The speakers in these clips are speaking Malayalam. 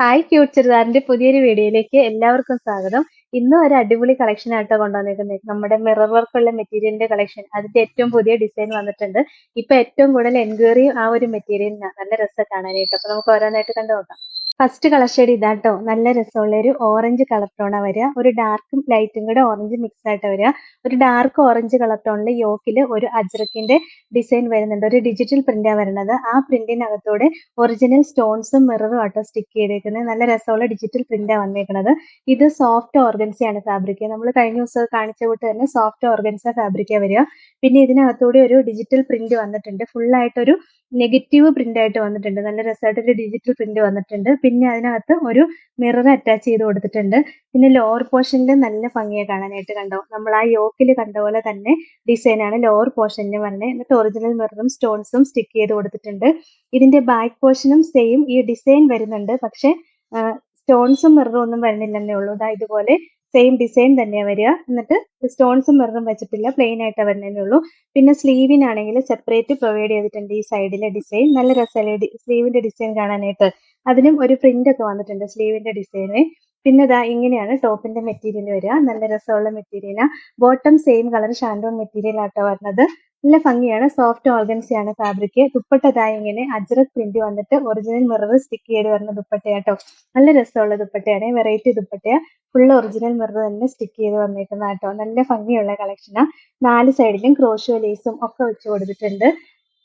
ഹായ് ക്യൂട്ട് ചെറുതാറിന്റെ പുതിയൊരു വീഡിയോയിലേക്ക് എല്ലാവർക്കും സ്വാഗതം. ഇന്ന് ഒരു അടിപൊളി കളക്ഷൻ ആയിട്ട് കൊണ്ടുവന്നിരിക്കുന്നത്. നമ്മുടെ മിറർ വർക്കുള്ള മെറ്റീരിയലിന്റെ കളക്ഷൻ അതിന്റെ ഏറ്റവും പുതിയ ഡിസൈൻ വന്നിട്ടുണ്ട്. ഇപ്പൊ ഏറ്റവും കൂടുതൽ എൻക്വയറി ആ ഒരു മെറ്റീരിയലിനാണ് നല്ല രസം കാണാനായിട്ട്. അപ്പൊ നമുക്ക് ഓരോന്നായിട്ട് കണ്ടു നോക്കാം ഫസ്റ്റ് കളർ ഷെയ്ഡ് ഇതാട്ടോ. നല്ല രസമുള്ള ഒരു ഓറഞ്ച് കളർ ടോണാണ് വരിക. ഒരു ഡാർക്കും ലൈറ്റും കൂടെ ഓറഞ്ച് മിക്സ് ആയിട്ട് വരിക. ഒരു ഡാർക്ക് ഓറഞ്ച് കളർ ടോണിൽ യോക്കിൽ ഒരു അജ്രക്കിന്റെ ഡിസൈൻ വരുന്നുണ്ട്. ഒരു ഡിജിറ്റൽ പ്രിന്റാണ് വരുന്നത്. ആ പ്രിന്റിനകത്തൂടെ ഒറിജിനൽ സ്റ്റോൺസും മിററും ആട്ടോ സ്റ്റിക്ക് ചെയ്തേക്കുന്നത് നല്ല രസമുള്ള ഡിജിറ്റൽ പ്രിന്റാണ് വന്നേക്കുന്നത് ഇത് സോഫ്റ്റ് ഓർഗൻസിയാണ് ഫാബ്രിക് നമ്മൾ കഴിഞ്ഞ ദിവസം കാണിച്ച കൂട്ട് തന്നെ സോഫ്റ്റ് ഓർഗൻസ ഫാബ്രിക്കാണ് വരിക. പിന്നെ ഇതിനകത്തൂടെ ഒരു ഡിജിറ്റൽ പ്രിന്റ് വന്നിട്ടുണ്ട്. ഫുൾ ആയിട്ടൊരു നെഗറ്റീവ് പ്രിന്റ് ആയിട്ട് വന്നിട്ടുണ്ട്. നല്ല രസമായിട്ട് ഒരു ഡിജിറ്റൽ പ്രിന്റ് വന്നിട്ടുണ്ട്. പിന്നെ അതിനകത്ത് ഒരു മിറർ അറ്റാച്ച് ചെയ്ത് കൊടുത്തിട്ടുണ്ട്. പിന്നെ ലോവർ പോർഷനിൽ നല്ല ഭംഗിയെ കാണാനായിട്ട് കണ്ടോ? നമ്മൾ ആ യോക്കിൽ കണ്ട പോലെ തന്നെ ഡിസൈനാണ് ലോവർ പോർഷനിൽ വരുന്നത് എന്നിട്ട് ഒറിജിനൽ മിററും സ്റ്റോൺസും സ്റ്റിക്ക് ചെയ്ത് കൊടുത്തിട്ടുണ്ട്. ഇതിന്റെ ബാക്ക് പോർഷനും സെയിം ഈ ഡിസൈൻ വരുന്നുണ്ട്. പക്ഷെ സ്റ്റോൺസും മിററും ഒന്നും വരുന്നില്ലെന്നേ ഉള്ളൂ. ഇതാ ഇതുപോലെ സെയിം ഡിസൈൻ തന്നെയാണ് വരിക. എന്നിട്ട് സ്റ്റോൺസും വെറുതും വെച്ചിട്ടില്ല. പ്ലെയിൻ ആയിട്ട് വരുന്നതേ ഉള്ളൂ. പിന്നെ സ്ലീവിനാണെങ്കിൽ സെപ്പറേറ്റ് പ്രൊവൈഡ് ചെയ്തിട്ടുണ്ട് ഈ സൈഡിലെ ഡിസൈൻ നല്ല രസമല്ലേ? സ്ലീവിന്റെ ഡിസൈൻ കാണാനായിട്ട്. അതിനും ഒരു പ്രിന്റ് ഒക്കെ വന്നിട്ടുണ്ട് സ്ലീവിന്റെ ഡിസൈന് പിന്നെ ഇതാ ഇങ്ങനെയാണ് ടോപ്പിന്റെ മെറ്റീരിയൽ വരിക. നല്ല രസമുള്ള മെറ്റീരിയലാണ് bottom same colour shantoon material ആട്ടോ വരുന്നത്. നല്ല ഭംഗിയാണ്. സോഫ്റ്റ് ഓർഗൻസിയാണ് ഫാബ്രിക് ദുപ്പട്ടതായി ഇങ്ങനെ അജ്രക് പ്രിന്റ് വന്നിട്ട് ഒറിജിനൽ മിറർ സ്റ്റിക്ക് ചെയ്ത് വരുന്ന ദുപ്പട്ടയാട്ടോ നല്ല രസമുള്ള ദുപ്പട്ടയാണ്. വെറൈറ്റി ദുപ്പട്ടയാ. ഫുൾ ഒറിജിനൽ മിറർ തന്നെ സ്റ്റിക്ക് ചെയ്ത് വന്നേക്കുന്ന കേട്ടോ നല്ല ഭംഗിയുള്ള കളക്ഷനാ നാല് സൈഡിലും ക്രോഷോ ലേസും ഒക്കെ വെച്ച് കൊടുത്തിട്ടുണ്ട്.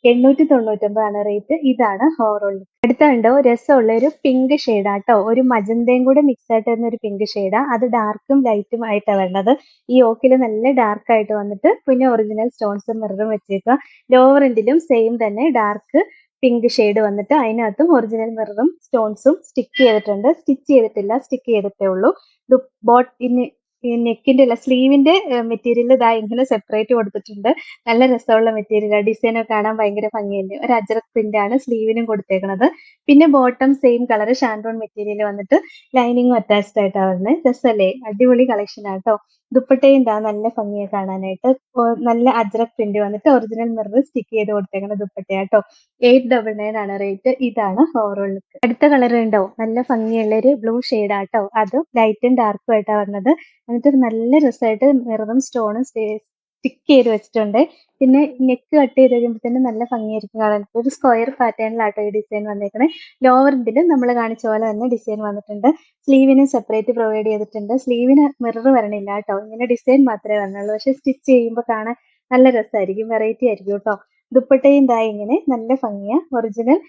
എണ്ണൂറ്റി തൊണ്ണൂറ്റൊമ്പതാണ് റേറ്റ് ഇതാണ് ഓവറോൾ അടുത്ത ഉണ്ടോ രസമുള്ള ഒരു പിങ്ക് ഷെയ്ഡാട്ടോ ഒരു മജന്തയും കൂടെ മിക്സ് ആയിട്ട് വരുന്ന ഒരു പിങ്ക് ഷെയ്ഡാ അത് ഡാർക്കും ലൈറ്റും ആയിട്ടാണ് വരുന്നത് ഈ ഓക്കിൽ നല്ല ഡാർക്ക് ആയിട്ട് വന്നിട്ട് പിന്നെ ഒറിജിനൽ സ്റ്റോൺസും മിററും വെച്ചേക്കുക. ലോവർ എൻഡിലും സെയിം തന്നെ ഡാർക്ക് പിങ്ക് ഷെയ്ഡ് വന്നിട്ട് അതിനകത്തും ഒറിജിനൽ മിററും സ്റ്റോൺസും സ്റ്റിക്ക് ചെയ്തിട്ടുണ്ട്. സ്റ്റിച്ച് ചെയ്തിട്ടില്ല സ്റ്റിക്ക് ചെയ്തിട്ടേ ഉള്ളൂ. ബോട്ട് ഇനി ഈ നെക്കിന്റെ അല്ല സ്ലീവിന്റെ മെറ്റീരിയൽ ഇതാ ഇങ്ങനെ സെപ്പറേറ്റ് കൊടുത്തിട്ടുണ്ട്. നല്ല രസമുള്ള മെറ്റീരിയൽ ഡിസൈൻ ഒക്കെ കാണാൻ ഭയങ്കര ഭംഗിയുണ്ട്. ഒരു അജറക് പ്രിന്റ് ആണ് സ്ലീവിനും കൊടുത്തേക്കുന്നത് പിന്നെ bottom same colour shantoon material വന്നിട്ട് ലൈനിങ്ങും അറ്റാച്ച്ഡ് ആയിട്ടാണ് വരുന്നത് രസമല്ലേ അടിപൊളി കളക്ഷൻ ആട്ടോ ദുപ്പട്ടയും ഇതാ നല്ല ഭംഗിയെ കാണാനായിട്ട്. നല്ല അജ്രക് പ്രിന്റ് വന്നിട്ട് ഒറിജിനൽ മിറർ സ്റ്റിക്ക് ചെയ്ത് കൊടുത്തേക്കുന്ന ദുപ്പട്ടയാട്ടോ എയ്റ്റ് ഡബിൾ നയൻ ആണ് റേറ്റ് ഇതാണ് ഓവറോൾ ലുക്ക് അടുത്ത കളർ ഉണ്ടോ? നല്ല ഭംഗിയുള്ള ഒരു ബ്ലൂ ഷെയ്ഡ് ആട്ടോ അതും ലൈറ്റും ഡാർക്കും ആയിട്ടാണ് വരുന്നത് എന്നിട്ട് നല്ല രസമായിട്ട് മിററും സ്റ്റോണും സ്റ്റിക്ക് ചെയ്ത് വെച്ചിട്ടുണ്ട്. പിന്നെ നെക്ക് കട്ട് ചെയ്ത് കഴിയുമ്പോൾ തന്നെ നല്ല ഭംഗിയായിരിക്കും കാണാൻ. ഒരു സ്ക്വയർ പാറ്റേണിലാട്ടോ ഈ ഡിസൈൻ വന്നേക്കണേ. ഇതിലും നമ്മൾ കാണിച്ച പോലെ തന്നെ ഡിസൈൻ വന്നിട്ടുണ്ട്. സ്ലീവിന് സെപ്പറേറ്റ് പ്രൊവൈഡ് ചെയ്തിട്ടുണ്ട്. സ്ലീവിന് മിറർ വരണില്ല കേട്ടോ ഇങ്ങനെ ഡിസൈൻ മാത്രമേ വന്നുള്ളൂ. പക്ഷെ സ്റ്റിച്ച് ചെയ്യുമ്പോൾ കാണാൻ നല്ല രസമായിരിക്കും വെറൈറ്റി ആയിരിക്കും കേട്ടോ ദുപ്പട്ടയും ഇതാ ഇങ്ങനെ നല്ല ഭംഗിയാ. ഒറിജിനൽ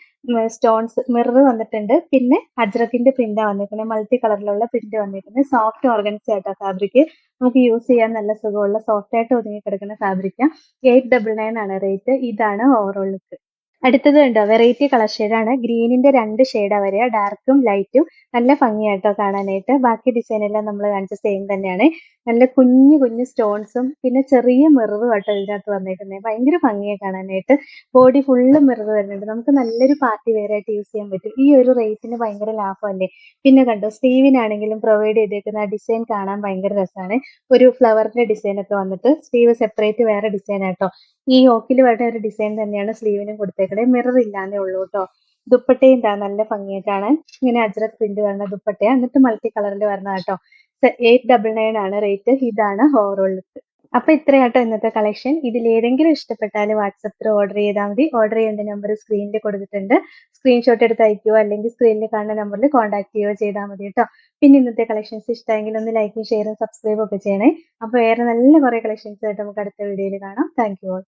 സ്റ്റോൺസ് മിറർ വന്നിട്ടുണ്ട്. പിന്നെ അജ്രക്കിന്റെ പ്രിന്റാ വന്നിരിക്കുന്നത്. മൾട്ടി കളറിലുള്ള പ്രിന്റ് വന്നിരിക്കുന്നത്. സോഫ്റ്റ് ഓർഗൻസ് ആയിട്ടാ ഫാബ്രിക് നമുക്ക് യൂസ് ചെയ്യാൻ നല്ല സുഖമുള്ള സോഫ്റ്റ് ആയിട്ട് ഒതുങ്ങി കിടക്കുന്ന ഫാബ്രിക്കാ എയ്റ്റ് ഡബിൾ നയൻ ആണ് റേറ്റ് ഇതാണ് ഓവറോൾ ലുക്ക് അടുത്തത് കണ്ടോ? വെറൈറ്റി കളർ ഷെയ്ഡാണ് ഗ്രീനിന്റെ രണ്ട് ഷെയ്ഡാ വരിക. ഡാർക്കും ലൈറ്റും നല്ല ഭംഗിയായിട്ടോ കാണാനായിട്ട്. ബാക്കി ഡിസൈൻ എല്ലാം നമ്മൾ കാണിച്ച സെയിം തന്നെയാണ്. നല്ല കുഞ്ഞു കുഞ്ഞു സ്റ്റോൺസും പിന്നെ ചെറിയ മിററും ആട്ടോ ഇതിനകത്ത് വന്നിട്ടുണ്ട് ഭയങ്കര ഭംഗിയെ കാണാനായിട്ട്. ബോഡി ഫുള്ള് മിറർ വരുന്നുണ്ട്. നമുക്ക് നല്ലൊരു പാർട്ടി വെയർ ആയിട്ട് യൂസ് ചെയ്യാൻ പറ്റും. ഈ ഒരു റേറ്റിന് ഭയങ്കര ലാഭമല്ലേ? പിന്നെ കണ്ടോ? സ്റ്റീവിനാണെങ്കിലും പ്രൊവൈഡ് ചെയ്തേക്കുന്ന ഡിസൈൻ കാണാൻ ഭയങ്കര രസമാണ്. ഒരു ഫ്ലവറിന്റെ ഡിസൈൻ ഒക്കെ വന്നിട്ട് സ്റ്റീവ് സെപ്പറേറ്റ് വേറെ ഡിസൈൻ ആട്ടോ. ഈ ഓക്കിൽ വേണ്ട ഒരു ഡിസൈൻ തന്നെയാണ് സ്ലീവിനും കൊടുത്തേക്കുന്നത്. മിറർ ഇല്ലാന്നേ ഉള്ളൂ കേട്ടോ. ദുപ്പട്ടയും ഇതാ നല്ല ഭംഗിയായിട്ടാണ്. ഇങ്ങനെ അജ്രക് പ്രിന്റ് വരുന്ന ദുപ്പട്ടയാ. എന്നിട്ട് മൾട്ടി കളറിൽ വരുന്ന കേട്ടോ എയ്റ്റ് ഡബിൾ നയൻ ആണ് റേറ്റ് ഇതാണ് ഓവറോൾ ലുക്ക് അപ്പൊ ഇത്രയാട്ടോ ഇന്നത്തെ കളക്ഷൻ ഇതിൽ ഏതെങ്കിലും ഇഷ്ടപ്പെട്ടാൽ വാട്സപ്പിൽ ഓർഡർ ചെയ്താൽ മതി. ഓർഡർ ചെയ്യേണ്ട നമ്പർ സ്ക്രീനിൽ കൊടുത്തിട്ടുണ്ട്. സ്ക്രീൻഷോട്ട് എടുത്ത് അയക്കുകയോ അല്ലെങ്കിൽ സ്ക്രീനിൽ കാണുന്ന നമ്പറിൽ കോൺടാക്ട് ചെയ്യുകയോ ചെയ്താൽ മതി കേട്ടോ. പിന്നെ ഇന്നത്തെ കളക്ഷൻസ് ഇഷ്ടമെങ്കിൽ ഒന്ന് ലൈക്കും ഷെയറും സബ്സ്ക്രൈബും ഒക്കെ ചെയ്യണേ. അപ്പോൾ വേറെ നല്ല കുറെ കളക്ഷൻസ് ആയിട്ട് നമുക്ക് അടുത്ത വീഡിയോയിൽ കാണാം. Thank you all